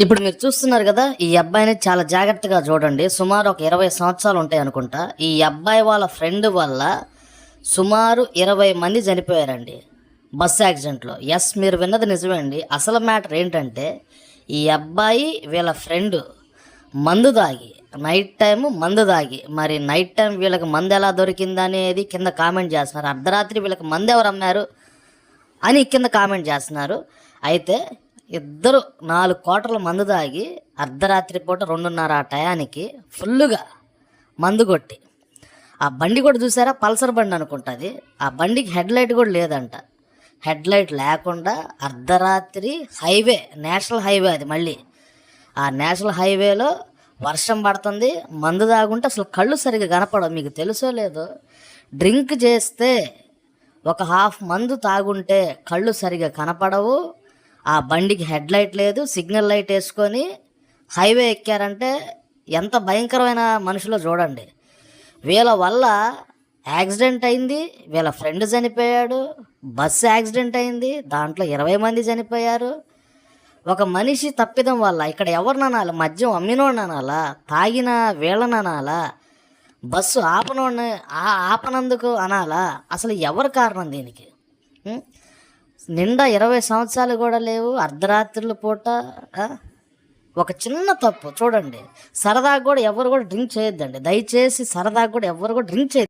ఇప్పుడు మీరు చూస్తున్నారు కదా ఈ అబ్బాయిని చాలా జాగ్రత్తగా చూడండి. సుమారు ఒక ఇరవై సంవత్సరాలు ఉంటాయి అనుకుంటా. ఈ అబ్బాయి వాళ్ళ ఫ్రెండ్ వల్ల సుమారు ఇరవై మంది చనిపోయారండి బస్ యాక్సిడెంట్లో. ఎస్ మీరు విన్నది నిజమే అండి. అసలు మ్యాటర్ ఏంటంటే ఈ అబ్బాయి వీళ్ళ ఫ్రెండ్ మందు దాగి నైట్ టైం మందు దాగి మరి నైట్ టైం వీళ్ళకి మందు ఎలా దొరికింది అనేది కింద కామెంట్ చేస్తున్నారు. అర్ధరాత్రి వీళ్ళకి మందు ఎవరు అమ్మారు అని కింద కామెంట్ చేస్తున్నారు. అయితే ఇద్దరు నాలుగు కోటల మందు తాగి అర్ధరాత్రి పూట రెండున్నర ఆ టయానికి ఫుల్లుగా మందు కొట్టి. ఆ బండి కూడా చూసారా? పల్సర్ బండి అనుకుంటుంది. ఆ బండికి హెడ్ లైట్ కూడా లేదంట. హెడ్ లైట్ లేకుండా అర్ధరాత్రి హైవే నేషనల్ హైవే అది మళ్ళీ. ఆ నేషనల్ హైవేలో వర్షం పడుతుంది. మందు తాగుంటే అసలు కళ్ళు సరిగ్గా కనపడవు. మీకు తెలుసో లేదో? డ్రింక్ చేస్తే ఒక హాఫ్ మందు తాగుంటే కళ్ళు సరిగా కనపడవు. ఆ బండికి హెడ్ లైట్ లేదు సిగ్నల్ లైట్ వేసుకొని హైవే ఎక్కారంటే ఎంత భయంకరమైన మనుషులో చూడండి. వీళ్ళ వల్ల యాక్సిడెంట్ అయింది వీళ్ళ ఫ్రెండ్ చనిపోయాడు బస్సు యాక్సిడెంట్ అయింది దాంట్లో ఇరవై మంది చనిపోయారు. ఒక మనిషి తప్పిదం వల్ల ఇక్కడ ఎవరిని అనాలి? మద్యం అమ్మినోడిని అనాలా? తాగిన వీళ్ళననాలా బస్సు ఆపనోడిని ఆ- ఆపనందుకు అనాలా? అసలు ఎవరు కారణం దీనికి? నిండా ఇరవై సంవత్సరాలు కూడా లేవు. అర్ధరాత్రుల పూట ఒక చిన్న తప్పు చూడండి. సరదాగా కూడా ఎవరు కూడా డ్రింక్ చేయొద్దండి. దయచేసి సరదాగా కూడా ఎవరు కూడా డ్రింక్ చేయొద్దు.